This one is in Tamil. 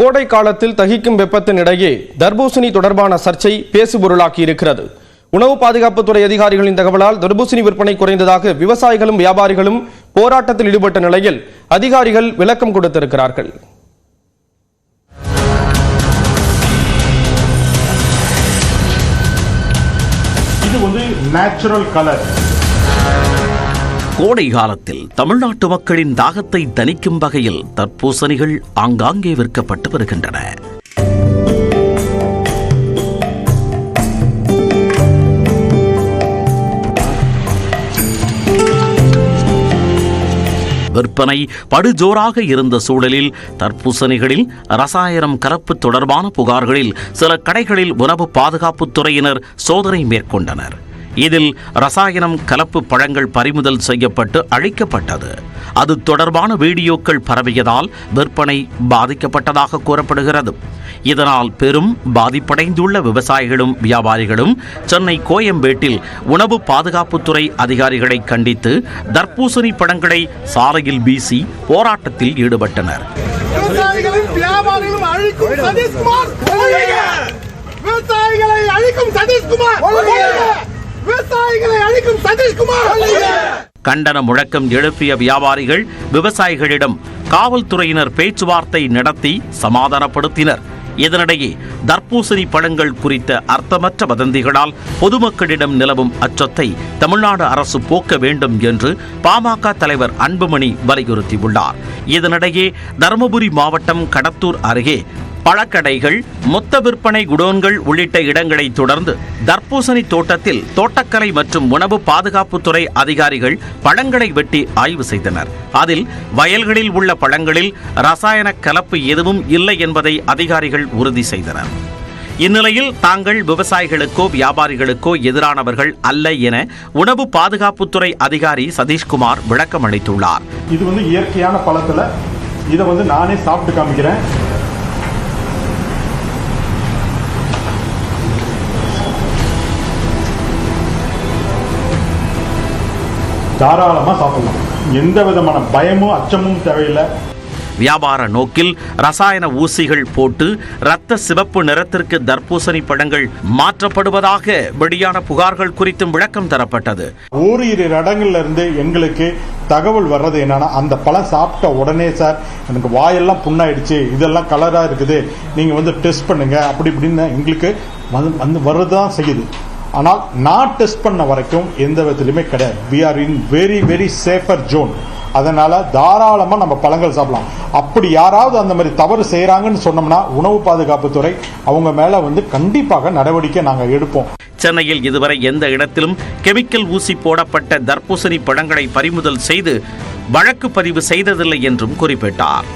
கோடை காலத்தில் தகிக்கும் வெப்பத்தின் இடையே தர்பூசணி தொடர்பான சர்ச்சை பேசுபொருளாக்கி இருக்கிறது உணவு பாதுகாப்புத்துறை அதிகாரிகளின் தகவலால் தர்பூசணி விற்பனை குறைந்ததாக விவசாயிகளும் வியாபாரிகளும் போராட்டத்தில் ஈடுபட்ட நிலையில் அதிகாரிகள் விளக்கம் கொடுத்திருக்கிறார்கள். இது வந்து நேச்சுரல் கலர் கோடை காலத்தில் தமிழ்நாட்டு மக்களின் தாகத்தை தணிக்கும் வகையில் தர்பூசணிகள் ஆங்காங்கே விற்கப்பட்டு வருகின்றன. விற்பனை படுஜோராக இருந்த சூழலில் தர்பூசணிகளில் ரசாயனம் கலப்பு தொடர்பான புகார்களில் சில கடைகளில் உணவு பாதுகாப்புத்துறையினர் சோதனை மேற்கொண்டனர். இதில் ரசாயனம் கலப்பு பழங்கள் பறிமுதல் செய்யப்பட்டு அழிக்கப்பட்டது. அது தொடர்பான வீடியோக்கள் பரவியதால் விற்பனை பாதிக்கப்பட்டதாக கூறப்படுகிறது. இதனால் பெரும் பாதிப்படைந்துள்ள விவசாயிகளும் வியாபாரிகளும் சென்னை கோயம்பேட்டில் உணவு பாதுகாப்புத்துறை அதிகாரிகளை கண்டித்து தர்பூசணி பழங்களை சாலையில் வீசி போராட்டத்தில் ஈடுபட்டனர். விவசாயிகளை அழிக்கும் சதீஷ்குமார் விவசாயிகளை அழிக்கும் சதீஷ்குமார் கண்டன முழக்கம் எழுப்பிய வியாபாரிகள் விவசாயிகளிடம் காவல்துறையினர் பேச்சுவார்த்தை நடத்தி சமாதானப்படுத்தினர். இதனிடையே தர்பூசணி பழங்கள் குறித்த அர்த்தமற்ற வதந்திகளால் பொதுமக்களிடம் நிலவும் அச்சத்தை தமிழ்நாடு அரசு போக்க வேண்டும் என்று பாமக தலைவர் அன்புமணி வலியுறுத்தியுள்ளார். இதனிடையே தருமபுரி மாவட்டம் கடத்தூர் அருகே பழக்கடைகள் மொத்த விற்பனை குடோன்கள் உள்ளிட்ட இடங்களை தொடர்ந்து தர்பூசணி தோட்டத்தில் தோட்டக்கலை மற்றும் உணவு பாதுகாப்புத்துறை அதிகாரிகள் பழங்களை வெட்டி ஆய்வு செய்தனர். அதில் வயல்களில் உள்ள பழங்களில் ரசாயன கலப்பு எதுவும் இல்லை என்பதை அதிகாரிகள் உறுதி செய்தனர். இந்நிலையில் தாங்கள் விவசாயிகளுக்கோ வியாபாரிகளுக்கோ எதிரானவர்கள் அல்ல என உணவு பாதுகாப்புத்துறை அதிகாரி சதீஷ்குமார் விளக்கம் அளித்துள்ளார் இது வந்து இயற்கையான பழத்தில் இதை வந்து நானே சாப்பிட்டு காமிக்கிறேன். தாராளமா சாப்பிடலாம். எந்த விதமான பயமும் அச்சமும் தேவையில்லை. வியாபார நோக்கில் ரசாயன ஊசிகள் போட்டு இரத்த சிவப்பு நிறத்திற்கு தர்பூசணி பழங்கள் மாற்றப்படுவதாக வெளியான புகார்கள் குறித்தும் விளக்கம் தரப்பட்டது. ஓரிரு இடங்கள்ல இருந்து எங்களுக்கு தகவல் வர்றது என்னன்னா அந்த பழம் சாப்பிட்ட உடனே சார் எனக்கு வாயெல்லாம் புண்ணாயிடுச்சு இதெல்லாம் கலரா இருக்குது நீங்க வந்து டெஸ்ட் பண்ணுங்க அப்படி இப்படின்னு எங்களுக்கு வந்து வந்து வர்றதுதான் செய்யுது. ஆனால் நான் டெஸ்ட் பண்ண வரைக்கும் எந்த விதத்திலுமே கிடையாது. We are in very very safer zone அதனால தாராளமாக நம்ம பழங்கள் சாப்பிடலாம். அப்படி யாராவது அந்த மாதிரி தவறு செய்கிறாங்கன்னு சொன்னோம்னா உணவு பாதுகாப்புத்துறை அவங்க மேலே வந்து கண்டிப்பாக நடவடிக்கை நாங்கள் எடுப்போம். சென்னையில் இதுவரை எந்த இடத்திலும் கெமிக்கல் ஊசி போடப்பட்ட தர்பூசணி பழங்களை பறிமுதல் செய்து வழக்கு பதிவு செய்ததில்லை என்றும் குறிப்பிட்டார்.